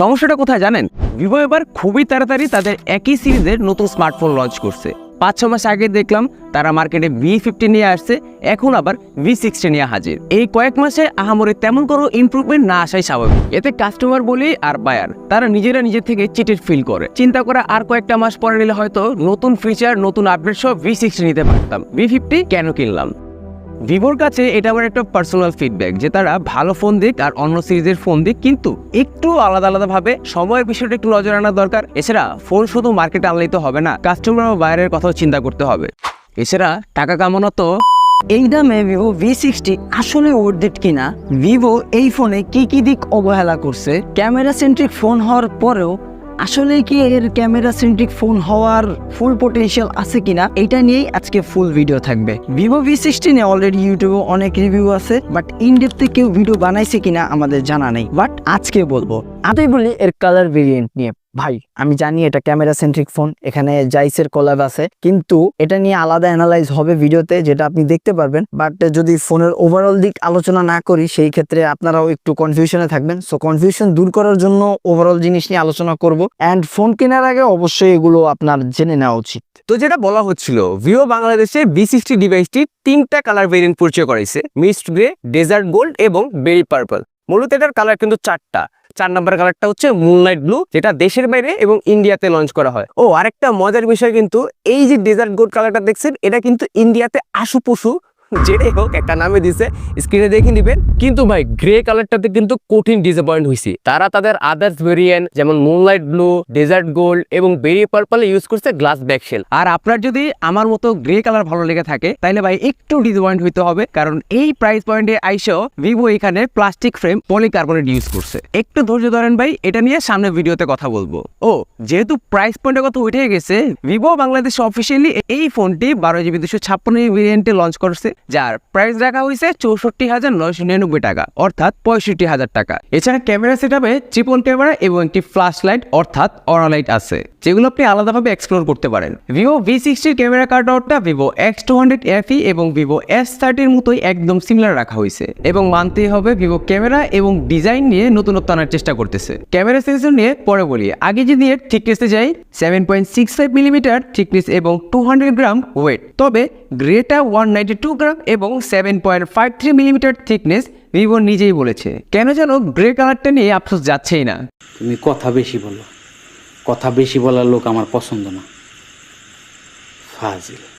সমস্যাটা কোথায় জানেন? ভিভো এবার খুবই তাড়াতাড়ি তাদের একই সিরিজের নতুন স্মার্টফোন লঞ্চ করছে। পাঁচ, ছ মাস আগে দেখলাম তারা মার্কেটে ভি ফিফটি নিয়ে আসছে, এখন আবার ভি সিক্সটি নিয়ে হাজির। এই কয়েক মাসে আহামরে তেমন কোনো ইমপ্রুভমেন্ট না আসাই স্বাভাবিক। এতে কাস্টমার বলি আর বায়ার তারা নিজেরা নিজের থেকে চিটেড ফিল করে। চিন্তা করা আর কয়েকটা মাস পরে নিলে হয়তো নতুন ফিচার নতুন আপডেট সব ভি সিক্সটি নিতে পারতাম। ভি ফিফটি কেন কিনলাম? ভিভোর কাছে এটা আমার একটা পার্সোনাল ফিডব্যাক যে তারা ভালো ফোন দিক আর অন্য সিরিজের ফোন দিক, কিন্তু একটু আলাদা আলাদা ভাবে সময়ের বিষয়টা একটু নজর আনা দরকার। এছাড়া ফোন শুধু মার্কেটে আনলেই তো হবে না কাস্টমার ও বাইরের কথাও চিন্তা করতে হবে। এছাড়া টাকা কামানো তো এই দামে ভিভো ভি সিক্সটি আসলে ওর্থ কিনা? ভিভো এই ফোনে কি কি দিক অবহেলা করছে? ক্যামেরা সেন্ট্রিক ফোন হওয়ার পরেও আসলে কি এর ক্যামেরা সেন্ট্রিক ফোন হওয়ার ফুল পোটেনশিয়াল আছে কিনা, এটা নিয়েই আজকে ফুল ভিডিও থাকবে। ভিভো ভি সিক্সটিনে অলরেডি ইউটিউবে অনেক রিভিউ আছে বাট ইন ডেপথে কেউ ভিডিও বানাইছে কিনা আমাদের জানা নেই। বাট আজকে বলব আগে বলি এর কালার ভেরিয়েন্ট নিয়ে। ভাই, আমি জানি এটা ক্যামেরা সেন্ট্রিক ফোন এখানে জাইসের কলাব আছে, কিন্তু এটা নিয়ে আলাদা অ্যানালাইজ হবে ভিডিওতে, যেটা আপনি দেখতে পারবেন বাট যদি ফোনের ওভারঅল দিক আলোচনা না করি, সেই ক্ষেত্রে আপনারাও একটু কনফিউশনে থাকবেন। সো কনফিউশন দূর করার জন্য ওভারঅল জিনিস নিয়ে আলোচনা করব অ্যান্ড ফোন কেনার আগে অবশ্যই এগুলো আপনার জেনে নেওয়া উচিত। তো যেটা বলা হচ্ছিল ভিও বাংলাদেশে বি সিক্সটি ডিভাইসটি তিনটা কালার ভেরিয়েন্ট পরিচয় করাইছে মিস্ট গ্রে ডেজার্ট গোল্ড এবং বেরি পার্পল মূলত এটার কালার কিন্তু চারটা। চার নম্বর কালারটা হচ্ছে মুনলাইট ব্লু যেটা দেশের বাইরে এবং ইন্ডিয়াতে লঞ্চ করা হয়। ও, আরেকটা মজার বিষয় কিন্তু, এই যে ডেজার্ট গোল্ড কালারটা দেখছেন, এটা কিন্তু ইন্ডিয়াতে আশু পশু যেটাই হোক একটা নামে দিছে। স্ক্রিনে দেখে নিবেন। কিন্তু ভাই গ্রে কালারটাতে কিন্তু কঠিন ডিসঅ্যাপয়েন্ট হয়েছি তারা তাদের আদার্স ভেরিয়েন্ট যেমন মুনলাইট ব্লু ডেজার্ট গোল্ড এবং বেরি পার্পল ইউজ করছে গ্লাস ব্যাকশেল আর আপনার যদি আমার মতো গ্রে কালার ভালো লেগে থাকে তাহলে ভাই একটু ডিসঅ্যাপয়েন্ট হইতে হবে কারণ এই প্রাইস পয়েন্টে আইসেও ভিভো এখানে প্লাস্টিক ফ্রেম পলিকার্বনেট ইউজ করছে। একটু ধৈর্য ধরেন ভাই এটা নিয়ে সামনে ভিডিওতে কথা বলব। ও যেহেতু প্রাইস পয়েন্টের কথা উঠে গেছে ভিভো বাংলাদেশ অফিসিয়ালি এই ফোনটি বারো জিবি দুশো ছাপ্পান্ন ভেরিয়েন্টে লঞ্চ করছে। যার প্রাইস রাখা হয়েছে চৌষট্টি হাজার নয়শো নিরানব্বই টাকা, অর্থাৎ পঁয়ষট্টি হাজার টাকা। এছাড়া ক্যামেরা সেট আপে চিপন ক্যামেরা এবং একটি ফ্ল্যাশ লাইট অর্থাৎ অরালাইট আছে, যেগুলো আপনি আলাদাভাবে এক্সপ্লোর করতে পারেন। ভিভো ভি সিক্সটির camera card আউটটা Vivo X two hundred FE এবং ভিভো এস থার্টির মতোই একদম সিমিলার রাখা হয়েছে এবং মানতেই হবে ভিভো ক্যামেরা এবং ডিজাইন নিয়ে নতুনত্ব আনার চেষ্টা করতেছে। ক্যামেরা সেন্সর নিয়ে পরে বলি, আগে যদি এর থিকনেসে যাই seven point six five millimetre thickness এবং টু হান্ড্রেড গ্রাম ওয়েট তবে গ্রেটা ওয়ান নাইনটি টু গ্রাম এবং seven point five three millimetre thickness Vivo নিজেই বলেছে। কেন যেন গ্রে কালারটা নিয়ে আফসোস যাচ্ছেই না। তুমি কথা বেশি বলো। কথা বেশি বলার লোক আমার পছন্দ না। ফাজিল।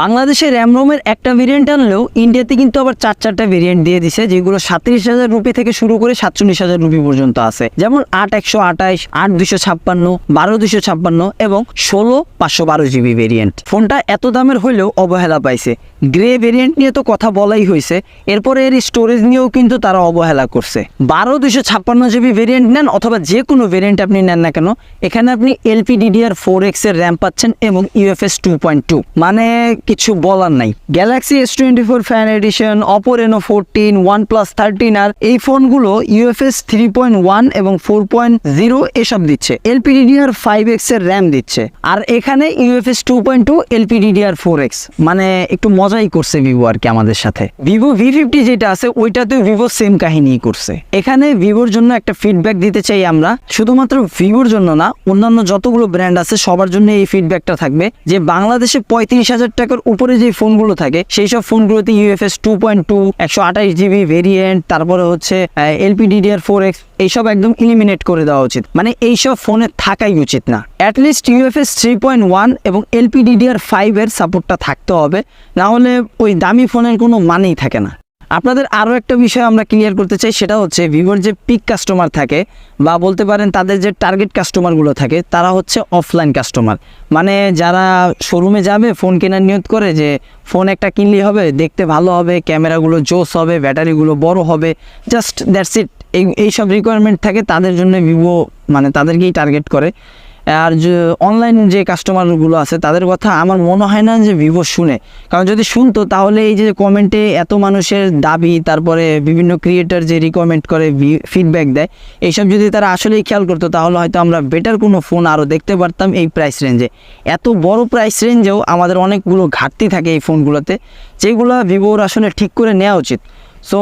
বাংলাদেশের র্যাম রোমের একটা ভেরিয়েন্ট আনলেও ইন্ডিয়াতে কিন্তু আবার চার চারটা ভেরিয়েন্ট দিয়ে দিছে, যেগুলো সাতত্রিশ হাজার রুপি থেকে শুরু করে সাতচল্লিশ হাজার রুপি পর্যন্ত আছে। যেমন আট একশো আঠাইশ আট দুশো ছাপ্পান্ন, বারো দুশো ছাপ্পান্ন এবং ষোলো পাঁচশো বারো জিবি ভেরিয়েন্ট ফোনটা এত দামের হলেও অবহেলা পাইছে। গ্রে ভেরিয়েন্ট নিয়ে তো কথা বলাই হয়েছে এরপরে এর স্টোরেজ নিয়েও কিন্তু তারা অবহেলা করছে। বারো দুশো ছাপ্পান্ন জিবি ভেরিয়েন্ট নেন অথবা যে কোনো ভেরিয়েন্ট আপনি নেন না কেন, এখানে আপনি এলপি ডিডিআর ফোর এক্সের র্যাম পাচ্ছেন এবং ইউএফএস টু পয়েন্ট টু মানে কিছু বলার নাই। Galaxy S twenty four fan edition Oppo Reno fourteen OnePlus thirteen আর এই ফোনগুলো ইউএফএস থ্রি পয়েন্ট ওয়ান এবং ফোর পয়েন্ট জিরো এসব দিচ্ছে। এলপিডিডিআর ফাইভ এক্সের র্যাম দিচ্ছে। আর এখানে UFS two point two LPDDR four X মানে একটু মজাই করছে ভিভো আর কি আমাদের সাথে। ভিভো ভি ফিফটি যেটা আছে ওইটাতে ভিভো সেম কাহিনী করছে। এখানে ভিভোর জন্য একটা ফিডব্যাক দিতে চাই আমরা। শুধুমাত্র ভিভোর জন্য না, অন্যান্য যতগুলো ব্র্যান্ড আছে, সবার জন্য এই ফিডব্যাকটা থাকবে যে বাংলাদেশে পঁয়ত্রিশ হাজার টাকার উপরে যে ফোনগুলো থাকে, সেই সব ফোনগুলোতে ইউএফএস টু পয়েন্ট টু একশো আঠাশ জিবি ভেরিয়েন্ট তারপরে হচ্ছে এলপিডিডিআর ফোর এক্স এইসব একদম ইলিমিনেট করে দেওয়া উচিত। মানে এইসব ফোনে থাকাই উচিত না। At least UFS three point one এবং এলপিডিডিআর ফাইভের সাপোর্টটা থাকতে হবে। না হলে ওই দামি ফোনের কোনো মানেই থাকে না। আপনাদের আরও একটা বিষয় আমরা ক্লিয়ার করতে চাই, সেটা হচ্ছে ভিভোর যে পিক কাস্টমার থাকে বা বলতে পারেন তাদের যে টার্গেট কাস্টমারগুলো থাকে, তারা হচ্ছে অফলাইন কাস্টমার মানে যারা শোরুমে যাবে ফোন কেনার নিয়ত করে যে ফোন একটা কিনলেই হবে, দেখতে ভালো হবে ক্যামেরাগুলো জোস হবে ব্যাটারিগুলো বড় হবে জাস্ট দ্যাটস ইট এই, এইসব রিকোয়ারমেন্ট থাকে, তাদের জন্য ভিভো মানে তাদেরকেই টার্গেট করে। আর যে অনলাইন যে কাস্টমারগুলো আছে, তাদের কথা আমার মনে হয় না যে ভিভো শুনে। কারণ যদি শুনতো, তাহলে এই যে কমেন্টে এত মানুষের দাবি, তারপরে বিভিন্ন ক্রিয়েটার যে রিকমেন্ড করে ফিডব্যাক দেয়, এইসব যদি তারা আসলেই খেয়াল করতো, তাহলে হয়তো আমরা বেটার কোনো ফোন আরও দেখতে পারতাম এই প্রাইস রেঞ্জে এত বড় প্রাইস রেঞ্জেও আমাদের অনেকগুলো ঘাটতি থাকে এই ফোনগুলোতে যেগুলো ভিভোর আসলে ঠিক করে নেওয়া উচিত। সো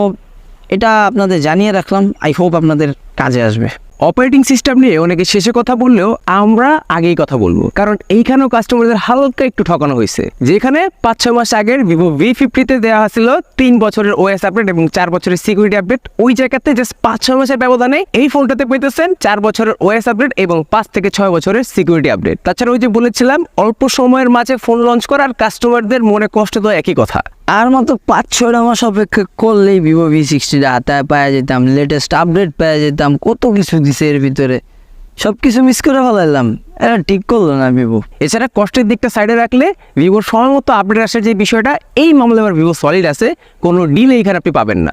এটা আপনাদের জানিয়ে রাখলাম। আই হোপ আপনাদের কাজে আসবে। অপারেটিং সিস্টেম নিয়ে অনেকে শেষে কথা বললেও আমরা আগেই কথা বলব। কারণ এইখানেও কাস্টমারদের হালকা একটু ঠকানো হয়েছে। যেখানে পাঁচ ছয় মাস আগের ভিভো ভি ফিফটিতে দেওয়া হয়েছিল তিন বছরের ওএস আপডেট এবং চার বছরের সিকিউরিটি আপডেট ওই জায়গাতে জাস্ট পাঁচ ছয় মাসের ব্যবধানে এই ফোনটাতে পেতেছেন চার বছরের ওএস আপডেট এবং পাঁচ থেকে ছয় বছরের সিকিউরিটি আপডেট তাছাড়া ওই যে বলেছিলাম, অল্প সময়ের মাঝে ফোন লঞ্চ করা আর কাস্টমারদের মনে কষ্ট তো একই কথা। আর মাত্র পাঁচ ছয়টা মাস অপেক্ষা করলেই ভিভো ভি সিক্সটিটা হাতায় পাওয়া যেতাম লেটেস্ট আপডেট পাওয়া যেতাম। কত কিছু দিছে এর ভিতরে। সব কিছু মিস করে ফেলাইলাম। এটা ঠিক করল না ভিভো এছাড়া কষ্টের দিকটা সাইডে রাখলে ভিভোর সময় মতো আপডেট আসার যে বিষয়টা, এই মামলায় আমার ভিভো সলিড আছে, কোনো ডিল এখানে আপনি পাবেন না।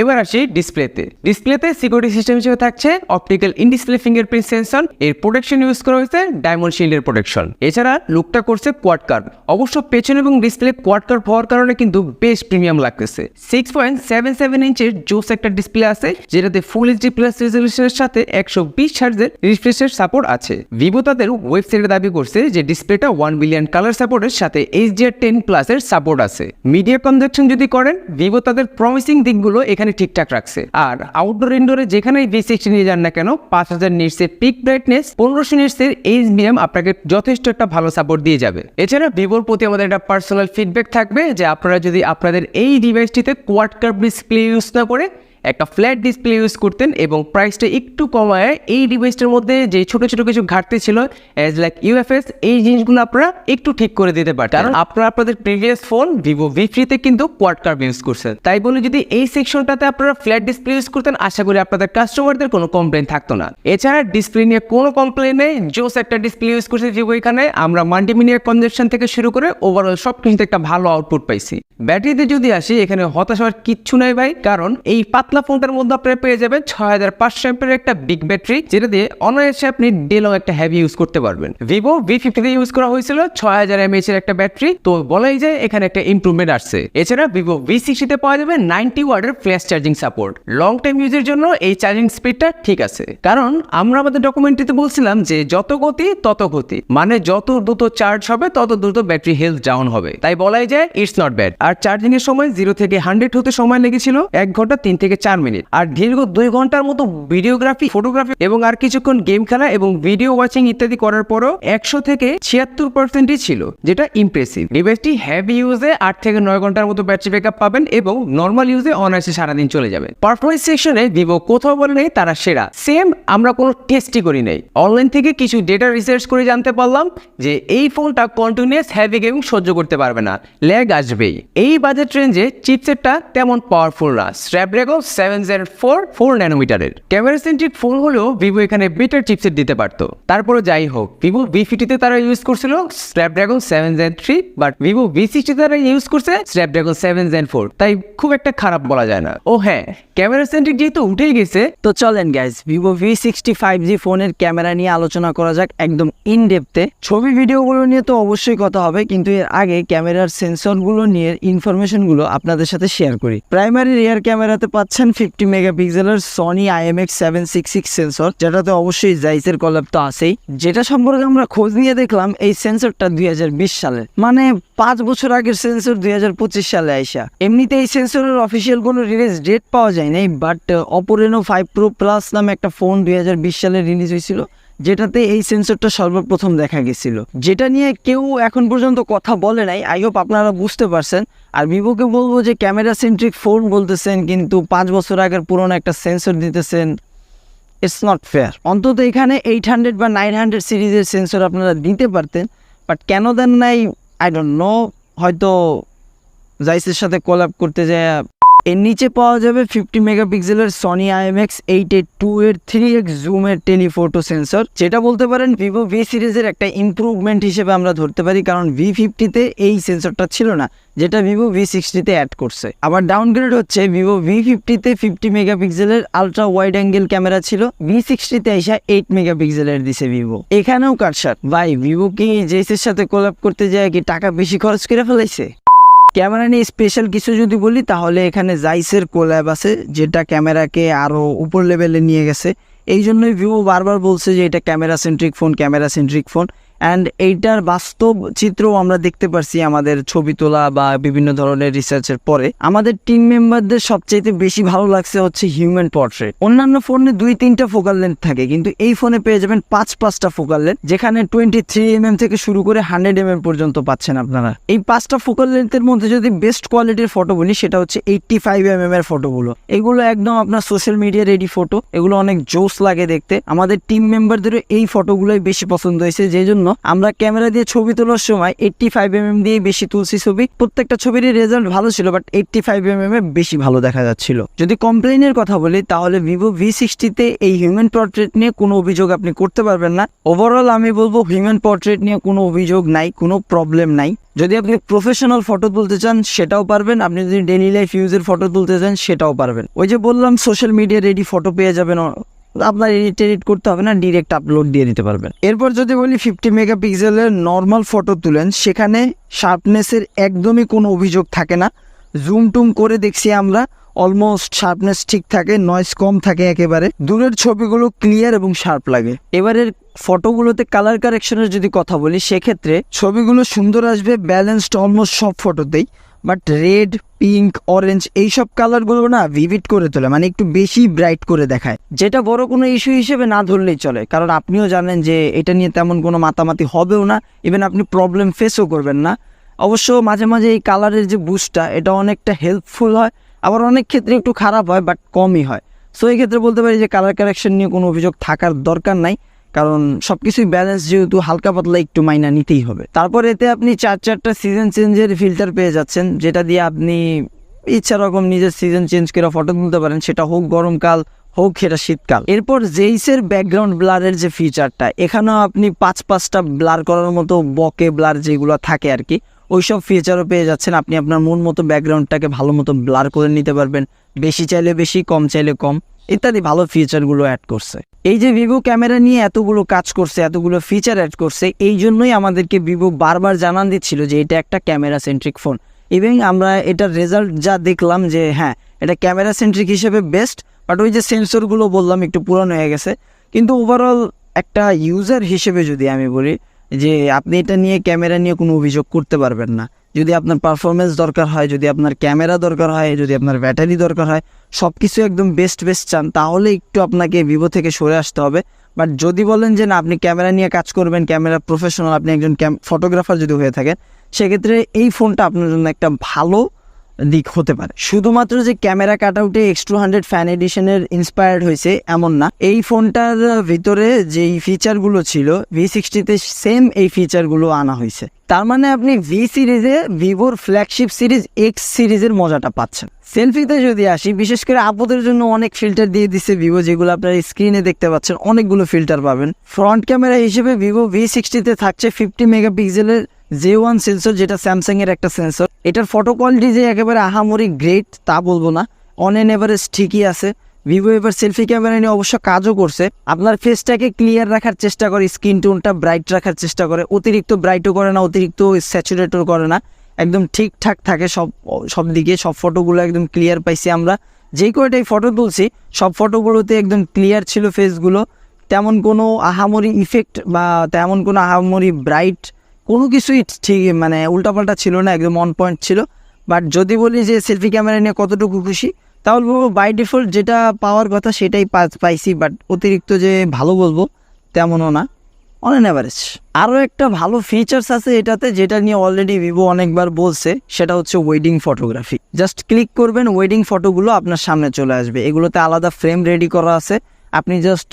এবার আসি ডিসপ্লেতে। ডিসপ্লেতে সিকিউরিটি সিস্টেম হিসেবে থাকছে optical in display fingerprint sensor এর প্রোটেকশন ইউজ করা হয়েছে ডায়মন্ড শিল্ডের প্রোটেকশন এছাড়া লুকটা করছে কোয়াড কার্ড অবশ্য পেছন এবং ডিসপ্লে কোয়াড কার্ড হওয়ার কারণে কিন্তু বেশ প্রিমিয়াম লাগতেছে। সিক্স পয়েন্ট সেভেন সেভেন ইঞ্চের জোস একটা ডিসপ্লে আছে, যেটাতে ফুল এইচডি প্লাস রেজলিউশনের সাথে একশো বিশ হার্জের রিফ্রেশের সাপোর্ট আছে। ভিভো তাদের ওয়েবসাইটে দাবি করছে যে ডিসপ্লেটা ওয়ান বিলিয়ন কালার সাপোর্টের সাথে এইচডিআর টেন প্লাসের সাপোর্ট আছে। মিডিয়া কনজাকশন যদি করেন ভিভো তাদের প্রমিসিং দিকগুলো এখানে ঠিকঠাক রাখছে। আর আউটডোর ইনডোরে যেখানেই ভি সিক্সটি নিয়ে যান না কেন, পাঁচ হাজার নিটসের পিক ব্রাইটনেস পনেরোশো নিটসের এইচবিএম আপনাকে যথেষ্ট একটা ভালো সাপোর্ট দিয়ে যাবে। এছাড়া ভিভোর প্রতি আমাদের একটা পার্সোনাল ফিডব্যাক থাকবে যে আপনারা যদি আপনাদের এই ডিভাইসটিতে কোয়াড কার্ভ ডিসপ্লে ইউজ না করে একটা ফ্ল্যাট ডিসপ্লে ইউজ করতেন এবং প্রাইসটা একটু কমায়। এই ডিভাইসটার মধ্যে যে ছোট ছোট কিছু ঘাটতি ছিল অ্যাজ লাইক ইউএফএস এই জিনিসগুলো আপনারা একটু ঠিক করে দিতে পারতেন। কারণ আপনারা আপনাদের প্রিভিয়াস ফোন ভিভো ভি থ্রিতে কিন্তু কোয়াড কার্ভ ইউজ করছেন। তাই বলে যদি এই সেকশনটাতে আপনারা ফ্ল্যাট ডিসপ্লে ইউজ করতেন আশা করি আপনাদের কাস্টমারদের কোনো কমপ্লেন থাকতো না। এছাড়া ডিসপ্লে নিয়ে কোনো কমপ্লেন নেই জোস একটা ডিসপ্লে ইউজ করছে ভিভো এখানে। আমরা মাল্টিমিডিয়া কনজেকশন থেকে শুরু করে ওভারঅল সব কিছুতে একটা ভালো আউটপুট পাইছি। ব্যাটারিতে যদি আসি এখানে হতাশ হওয়ার কিচ্ছু নাই ভাই। কারণ এই পাতলা ফোনটার মধ্যে আপনারা পেয়ে যাবেন ছয় হাজার পাঁচশো এমপের একটা বিগ ব্যাটারি যেটা দিয়ে অনায়াসে আপনি ডেলং একটা হেভি ইউজ করতে পারবেন। ভিভো ভি ফিফটিতে ইউজ করা হয়েছিল ছয় হাজার এমএইচ এর একটা ব্যাটারি তো বলাই যায় এখানে একটা ইমপ্রুভমেন্ট আসছে। এছাড়া ভিভো ভি সিক্সটিতে পাওয়া যাবে নাইনটি ওয়ার্ডের flash charging support long time ইউজের জন্য এই চার্জিং স্পিডটা ঠিক আছে। কারণ আমরা আমাদের ডকুমেন্টটিতে বলছিলাম যে যত গতি, তত গতি। মানে যত দ্রুত চার্জ হবে, তত দ্রুত ব্যাটারি হেলথ ডাউন হবে। তাই বলাই যায় ইটস নট ব্যাড আর চার্জিং এর সময় জিরো থেকে হান্ড্রেড হতে সময় লেগেছিল, এক ঘণ্টা তিন থেকে চার মিনিট। আর দীর্ঘ দুই ঘণ্টার মতো ভিডিওগ্রাফি, ফটোগ্রাফি এবং আর কিছুক্ষণ গেম খেলা এবং ভিডিও ওয়াচিং ইত্যাদি করার পরও একশো থেকে ছিয়াত্তর পার্সেন্টই ছিল, যেটা ইমপ্রেসিভ ডিভাইসটি হ্যাভি ইউজে আট থেকে নয় ঘণ্টার মতো ব্যাটারি ব্যাকআপ পাবেন এবং নর্মাল ইউজে অনায়াসে সারাদিন চলে যাবে। পারফরমেন্স সেকশনে ভিভো কোথাও বলে নেই, তারা সেরা। সেম আমরা কোনো টেস্টই করি নাই। অনলাইন থেকে কিছু ডেটা রিসার্চ করে জানতে পারলাম যে এই ফোনটা কন্টিনিউয়াস হ্যাভি গেমিং সহ্য করতে পারবে না। ল্যাগ আসবেই। এই বাজেট রেঞ্জে চিপসেটটা তেমন পাওয়ারফুল না। Snapdragon seven Z four four camera centric phone হলেও ভিভো এখানে বেটার চিপসেট দিতে পারতো। তারপরে যাই হোক ভিভো ভি ফিফটিতে তারা ইউজ করছিল Snapdragon seven gen three but Vivo V sixty তারা ইউজ করছে স্ন্যাপড্রাগন সেভেন জেড ফোর তাই খুব একটা খারাপ বলা যায় না। ও হ্যাঁ ক্যামেরা সেন্ট্রিক যেহেতু উঠেই গেছে, তো চলেন guys Vivo V sixty five G ফোনের ক্যামেরা নিয়ে আলোচনা করা যাক একদম ইন ডেপথে ছবি, ভিডিওগুলো নিয়ে তো অবশ্যই কথা হবে, কিন্তু এর আগে ক্যামেরার সেন্সরগুলো নিয়ে ইনফরমেশনগুলো আপনাদের সাথে শেয়ার করি। প্রাইমারি রিয়ার ক্যামেরাতে পাচ্ছেন ফিফটি মেগাপিক্সেলের Sony IMX seven six six sensor যেটাতে অবশ্যই জাইসের কলাপ তো আছেই। যেটা সম্পর্কে আমরা খোঁজ নিয়ে দেখলাম, এই সেন্সরটা দুই সালের মানে পাঁচ বছর আগের সেন্সর দুই হাজার পঁচিশ সালে আইসা। এমনিতে এই সেন্সরের অফিসিয়াল কোনো রিলিজ ডেট পাওয়া যায় নাই but Oppo Reno five pro plus নামে একটা ফোন দুই হাজার বিশ সালে রিলিজ হয়েছিল। যেটাতে এই সেন্সরটা সর্বপ্রথম দেখা গেছিল। যেটা নিয়ে কেউ এখন পর্যন্ত কথা বলে নাই। আই হোপ আপনারা বুঝতে পারছেন। আর ভিভোকে বলব যে ক্যামেরা সেন্ট্রিক ফোন বলতেছেন, কিন্তু পাঁচ বছর আগের পুরনো একটা সেন্সর দিতেছেন ইটস নট ফেয়ার অন্তত এখানে এইট হান্ড্রেড বা নাইন হান্ড্রেড সিরিজের সেন্সর আপনারা দিতে পারতেন বাট কেন দেন নাই আই ডোন্ট নো হয়তো জাইসের সাথে কোলাপ করতে যায় এর নিচে পাওয়া যাবে ফিফটি মেগাপিক্সেলের Sony IMX eight eight two এর থ্রি এক্স জুমের টেলিফোটো সেন্সর যেটা বলতে পারেন ভিভো ভি সিরিজের একটা ইমপ্রুভমেন্ট হিসেবে আমরা ধরতে পারি, কারণ ভি ফিফটিতে এই সেন্সরটা ছিল না, যেটা ভিভো ভি সিক্সটিতে অ্যাড করছে। আবার ডাউনগ্রেড হচ্ছে ভিভো ভি ফিফটিতে ফিফটি মেগাপিক্সেলের আলট্রা ওয়াইড অ্যাঙ্গেল ক্যামেরা ছিল ভি সিক্সটিতে এসে এইট মেগাপিক্সেলের দিছে ভিভো এখানেও কাটসার ভাই ভিভো কি জেসের সাথে কোলাপ করতে যায়, কি টাকা বেশি খরচ করে ফেলাইছে? ক্যামেরা নিয়ে স্পেশাল কিছু যদি বলি, তাহলে এখানে জাইসের কোল্যাব আছে, যেটা ক্যামেরাকে আরও উপর লেভেলে নিয়ে গেছে। এই জন্যই ভিভো বারবার বলছে যে এটা camera centric phone camera centric phone and এইটার বাস্তব চিত্রও আমরা দেখতে পারছি আমাদের ছবি তোলা বা বিভিন্ন ধরনের রিসার্চের পরে। আমাদের টিম মেম্বারদের সবচাইতে বেশি ভালো লাগছে হচ্ছে হিউম্যান পোর্ট্রেট অন্যান্য ফোনে দুই তিনটা ফোকাল লেন্থ থাকে, কিন্তু এই ফোনে পেয়ে যাবেন পাঁচ পাঁচটা ফোকাল লেন্থ যেখানে টোয়েন্টি থ্রি এম এম থেকে শুরু করে হান্ড্রেড এম এম পর্যন্ত পাচ্ছেন আপনারা। এই পাঁচটা ফোকাল লেন্থের মধ্যে যদি বেস্ট কোয়ালিটির ফটো বলি, সেটা হচ্ছে এইটটি ফাইভ এম এম এর ফটোগুলো এগুলো একদম আপনার সোশ্যাল মিডিয়া রেডি ফটো এগুলো অনেক জোস লাগে দেখতে। আমাদের টিম মেম্বারদেরও এই ফটোগুলোই বেশি পছন্দ হয়েছে যে জন্য আমরা ক্যামেরা দিয়ে ছবি তোলার সময় এইটটি ফাইভ এম এম দিয়ে বেশি তুলছি ছবি। প্রত্যেকটা ছবিরই রেজাল্ট ভালো ছিল but eighty five M M এ বেশি ভালো দেখা যাচ্ছিল। যদি কমপ্লেনের কথা বলি, তাহলে ভিভো ভি সিক্সটিতে এই হিউম্যান পোর্ট্রেট নিয়ে কোনো অভিযোগ আপনি করতে পারবেন না। ওভারঅল আমি বলব হিউম্যান পোর্ট্রেট নিয়ে কোনো অভিযোগ নাই, কোনো প্রবলেম নাই। যদি আপনি প্রফেশনাল ফটো তুলতে চান, সেটাও পারবেন। আপনি যদি ডেইলি লাইফ ইউজের ফটো তুলতে চান, সেটাও পারবেন। ওই যে বললাম সোশ্যাল মিডিয়া রেডি ফটো পেয়ে যাবেন আপনার এডিট এডিট করতে হবে না ডিরেক্ট আপলোড দিয়ে দিতে পারবেন। এরপর যদি বলি ফিফটি মেগাপিক্সেলের নর্মাল ফটো তুলেন, সেখানে শার্পনেসের একদমই কোনো অভিযোগ থাকে না। জুম টুম করে দেখছি আমরা অলমোস্ট শার্পনেস ঠিক থাকে নয়েজ কম থাকে একেবারে। দূরের ছবিগুলো ক্লিয়ার এবং শার্প লাগে। এবারের ফটোগুলোতে কালার কারেকশনের যদি কথা বলি, সেক্ষেত্রে ছবিগুলো সুন্দর আসবে ব্যালেন্সড অলমোস্ট সব ফটোতেই বাট রেড, পিঙ্ক, অরেঞ্জ এইসব কালারগুলো না ভিভিড করে তোলে মানে একটু বেশি ব্রাইট করে দেখায়। যেটা বড় কোনো ইস্যু হিসেবে না ধরলেই চলে, কারণ আপনিও জানেন যে এটা নিয়ে তেমন কোনো মাতামাতি হবেও না ইভেন আপনি প্রবলেম ফেসও করবেন না। অবশ্য মাঝে মাঝে এই কালারের যে বুস্টটা এটা অনেকটা হেল্পফুল হয়, আবার অনেক ক্ষেত্রে একটু খারাপ হয় বাট কমই হয়। সো এই ক্ষেত্রে বলতে পারি যে কালার কারেকশন নিয়ে কোনো অভিযোগ থাকার দরকার নাই। কারণ সব কিছুই ব্যালেন্স যেহেতু হালকা পাতলা একটু মাইনা নিতেই হবে। তারপর এতে আপনি চার চারটা সিজন চেঞ্জের ফিল্টার পেয়ে যাচ্ছেন, যেটা দিয়ে আপনি ইচ্ছা রকম নিজের সিজন চেঞ্জ করে ফটো তুলতে পারেন, সেটা হোক গরমকাল, হোক সেটা শীতকাল। এরপর জেইসের ব্যাকগ্রাউন্ড ব্লারের যে ফিচারটা এখানেও আপনি পাঁচ পাঁচটা ব্লার করার মতো বকে ব্লার যেগুলো থাকে আর কি ওইসব ফিচারও পেয়ে যাচ্ছেন। আপনি আপনার মন মতো ব্যাকগ্রাউন্ডটাকে ভালো মতো ব্লার করে নিতে পারবেন। বেশি চাইলে বেশি, কম চাইলে কম। ইত্যাদি ভালো ফিচারগুলো অ্যাড করছে। এই যে ভিভো ক্যামেরা নিয়ে এতগুলো কাজ করছে, এতগুলো ফিচার অ্যাড করছে, এই জন্যই আমাদেরকে ভিভো বারবার জানান দিচ্ছিল যে এটা একটা ক্যামেরা সেন্ট্রিক ফোন ইভেন আমরা এটার রেজাল্ট যা দেখলাম যে হ্যাঁ এটা ক্যামেরা সেন্ট্রিক হিসেবে বেস্ট বাট ওই যে সেন্সরগুলো বললাম একটু পুরানো হয়ে গেছে। কিন্তু ওভারঅল একটা ইউজার হিসেবে যদি আমি বলি, যে আপনি এটা নিয়ে ক্যামেরা নিয়ে কোনো অভিযোগ করতে পারবেন না। যদি আপনার পারফরমেন্স দরকার হয়, যদি আপনার ক্যামেরা দরকার হয়, যদি আপনার ব্যাটারি দরকার হয় সব কিছু একদম বেস্ট বেস্ট চান, তাহলে একটু আপনাকে ভিভো থেকে সরে আসতে হবে। বাট যদি বলেন যে না, আপনি ক্যামেরা নিয়ে কাজ করবেন ক্যামেরা প্রফেশনাল আপনি একজন ক্যাম ফটোগ্রাফার যদি হয়ে থাকেন, সেক্ষেত্রে এই ফোনটা আপনার জন্য একটা ভালো দিক হতে পারে। শুধুমাত্র যে ক্যামেরা কাট আউটে এক্স টু হান্ড্রেড ফ্যান এডিশনের ইন্সপায়ার্ড হয়েছে এমন না। এই ফোনটার ভিতরে যেই ফিচারগুলো ছিল ভি সিক্সটিতে সেম এই ফিচারগুলো আনা হয়েছে। তার মানে আপনি ভি সিরিজে ভিভোর ফ্ল্যাগশিপ সিরিজ এক্স সিরিজের মজাটা পাচ্ছেন। সেলফিতে যদি আসি, বিশেষ করে আপদের জন্য অনেক ফিল্টার দিয়ে দিচ্ছে ভিভো যেগুলো আপনার স্ক্রিনে দেখতে পাচ্ছেন, অনেকগুলো ফিল্টার পাবেন। ফ্রন্ট ক্যামেরা হিসেবে ভিভো ভি সিক্সটিতে থাকছে ফিফটি মেগাপিক্সেলের জে ওয়ান সেন্সর যেটা স্যামসাং এর একটা সেন্সর এটার ফটো কোয়ালিটি যে একেবারে আহামরি গ্রেট তা বলব না। অন এন এভারেজ ঠিকই আছে। ভিভো এবার সেলফি ক্যামেরা নিয়ে অবশ্য কাজও করছে। আপনার ফেসটাকে ক্লিয়ার রাখার চেষ্টা করে স্কিন টোনটা ব্রাইট রাখার চেষ্টা করে। অতিরিক্ত ব্রাইটও করে না, অতিরিক্ত স্যাচুরেটও করে না। একদম ঠিকঠাক থাকে সব সব দিকে, সব ফটোগুলো একদম ক্লিয়ার পাইছি আমরা। যেই কয়টাই ফটো তুলছি, সব ফটোগুলোতে একদম ক্লিয়ার ছিল ফেসগুলো তেমন কোনো আহামরি ইফেক্ট বা তেমন কোনো আহামরি ব্রাইট কোনো কিছুই ঠিক মানে উল্টাপাল্টা ছিল না, একদম অন পয়েন্ট ছিল। বাট যদি বলি যে সেলফি ক্যামেরা নিয়ে কতটুকু খুশি, তাহলে বলব বাই ডিফল্ট যেটা পাওয়ার কথা সেটাই পাইছি বাট অতিরিক্ত যে ভালো বলব তেমনও না অন অ্যান অ্যাভারেজ আরও একটা ভালো ফিচার্স আছে এটাতে, যেটা নিয়ে অলরেডি ভিভো অনেকবার বলছে, সেটা হচ্ছে ওয়েডিং ফটোগ্রাফি জাস্ট ক্লিক করবেন ওয়েডিং ফটোগুলো আপনার সামনে চলে আসবে। এগুলোতে আলাদা ফ্রেম রেডি করা আছে। আপনি জাস্ট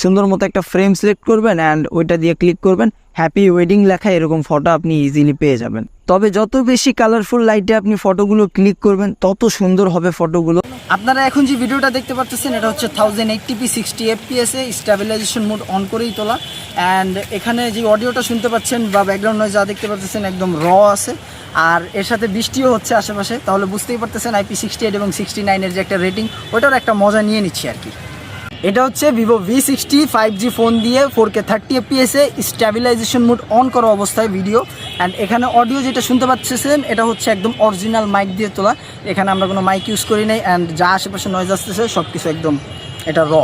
সুন্দর মতো একটা ফ্রেম সিলেক্ট করবেন অ্যান্ড ওইটা দিয়ে ক্লিক করবেন। হ্যাপি ওয়েডিং লেখা এরকম ফটো আপনি ইজিলি পেয়ে যাবেন। তবে যত বেশি কালারফুল লাইটে আপনি ফটোগুলো ক্লিক করবেন, তত সুন্দর হবে ফটোগুলো আপনারা এখন যে ভিডিওটা দেখতে পাচ্ছেন, এটা হচ্ছে থাউজেন্ড এইটটিপি সিক্সটি এফপিএসে স্ট্যাবিলাইজেশন মোড অন করেই তোলা। অ্যান্ড এখানে যে অডিওটা শুনতে পাচ্ছেন বা ব্যাকগ্রাউন্ড নয় যা দেখতে পাচ্ছেন, একদম র আছে। আর এর সাথে বৃষ্টিও হচ্ছে আশেপাশে, তাহলে বুঝতেই পারতেছেন আইপি সিক্সটি এইট এবং সিক্সটি নাইনের যে একটা রেটিং ওটার একটা মজা নিয়ে নিচ্ছি আর কি। এটা হচ্ছে Vivo V sixty five G phone দিয়ে ফোর কে থার্টি এফপিএসে স্ট্যাবিলাইজেশন মোড অন করা অবস্থায় ভিডিও অ্যান্ড এখানে অডিও যেটা শুনতে পাচ্ছেন, এটা হচ্ছে একদম অরিজিনাল মাইক দিয়ে তোলা। এখানে আমরা কোনো মাইক ইউজ করি নাই অ্যান্ড যা আশেপাশে নয়েজ আসতেছে সব কিছু একদম এটা র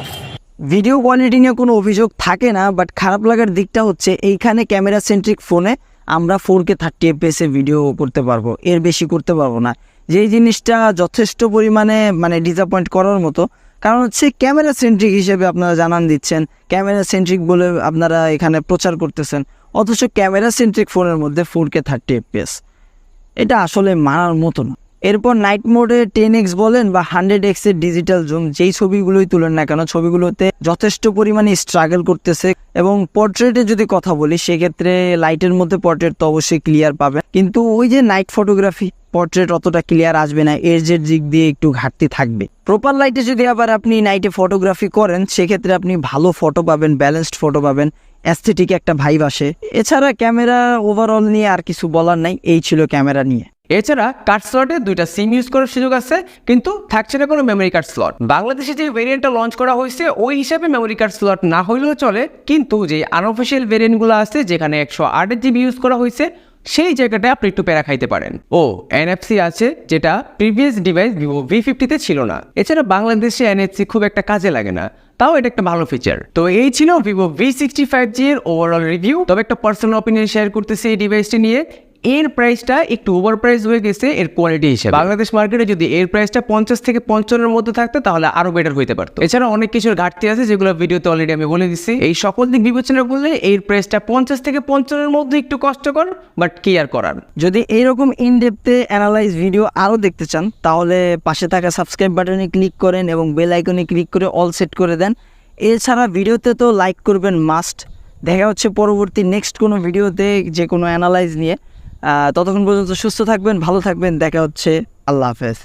ভিডিও কোয়ালিটি নিয়ে কোনো অভিযোগ থাকে না বাট খারাপ লাগার দিকটা হচ্ছে এইখানে ক্যামেরা সেন্ট্রিক ফোনে আমরা ফোর কে থার্টি এফপিএসে ভিডিও করতে পারব, এর বেশি করতে পারব না। যেই জিনিসটা যথেষ্ট পরিমাণে মানে ডিসঅ্যাপয়েন্ট করার মতো কারণ হচ্ছে ক্যামেরা সেন্ট্রিক হিসেবে আপনারা জানান দিচ্ছেন, ক্যামেরা সেন্ট্রিক বলে আপনারা এখানে প্রচার করতেছেন, অথচ ক্যামেরা সেন্ট্রিক ফোনের মধ্যে ফোর কে থার্টি এফপিএস এটা আসলে মানার মতো না। এরপর নাইট মোডে টেন এক্স বলেন বা হান্ড্রেড এক্সের ডিজিটাল জুম যেই ছবিগুলোই তুলেন না কেন, ছবিগুলোতে যথেষ্ট পরিমাণে স্ট্রাগল করতেছে এবং পোর্ট্রেটে যদি কথা বলি, সেক্ষেত্রে লাইটের মধ্যে পোর্ট্রেট তো অবশ্যই ক্লিয়ার পাবে কিন্তু ওই যে নাইট ফটোগ্রাফি পোর্ট্রেট অতটা ক্লিয়ার আসবে না এজের দিক দিয়ে একটু ঘাটতি থাকবে। প্রপার লাইটে যদি আবার আপনি নাইটে ফটোগ্রাফি করেন, সেক্ষেত্রে আপনি ভালো ফটো পাবেন ব্যালেন্সড ফটো পাবেন। অ্যাস্থেটিক একটা ভাইব আসে। এছাড়া ক্যামেরা ওভারঅল নিয়ে আর কিছু বলার নাই, এই ছিল ক্যামেরা নিয়ে। এছাড়া কার্ড স্লটে দুইটা সিম ইউজ করার সুযোগ আছে, কিন্তু থাকছে না কোনো মেমোরি কার্ড স্লট বাংলাদেশে যে ভেরিয়েন্টটা লঞ্চ করা হয়েছে, ওই হিসাবে মেমোরি কার্ড স্লট না হইলেও চলে, কিন্তু যে আনঅফিসিয়াল ভেরিয়েন্টগুলো আছে, যেখানে একশো আট জিবি ইউজ করা হয়েছে সেই জায়গাটায় আপনি একটু প্যারা খাইতে পারেন। ও এনএফসি আছে যেটা প্রিভিয়াস ডিভাইস ভিভো ভি ফিফটিতে ছিল না। এছাড়া বাংলাদেশে এনএফসি খুব একটা কাজে লাগে না। তাও এটা একটা ভালো ফিচার তো এই ছিল Vivo V sixty five G এর ওভারঅল রিভিউ তবে একটা পার্সোনাল অপিনিয়ন শেয়ার করতেছি এই ডিভাইসটি নিয়ে। এর প্রাইসটা একটু ওভার প্রাইস হয়ে গেছে এর কোয়ালিটি হিসেবে। বাংলাদেশ মার্কেটে যদি এর প্রাইসটা পঞ্চাশ থেকে পঞ্চান্নের মধ্যে থাকতো, তাহলে আরও বেটার হইতে পারতো। এছাড়া অনেক কিছুর ঘাটতি আছে যেগুলো ভিডিওতে অলরেডি আমি বলে দিচ্ছি এই সকল দিক বিবেচনা করলে এর প্রাইসটা পঞ্চাশ থেকে পঞ্চান্নের মধ্যে একটু কষ্টকর বাট কি আর করার। যদি এইরকম ইন ডেপথে অ্যানালাইজ ভিডিও আরও দেখতে চান, তাহলে পাশে থাকা সাবস্ক্রাইব বাটনে ক্লিক করেন এবং বেল আইকনে ক্লিক করে অল সেট করে দেন। এছাড়া ভিডিওতে তো লাইক করবেন মাস্ট দেখা হচ্ছে পরবর্তী নেক্সট কোনো ভিডিওতে যে কোনো অ্যানালাইজ নিয়ে। ততক্ষণ পর্যন্ত সুস্থ থাকবেন ভালো থাকবেন। দেখা হচ্ছে। আল্লাহ হাফেজ।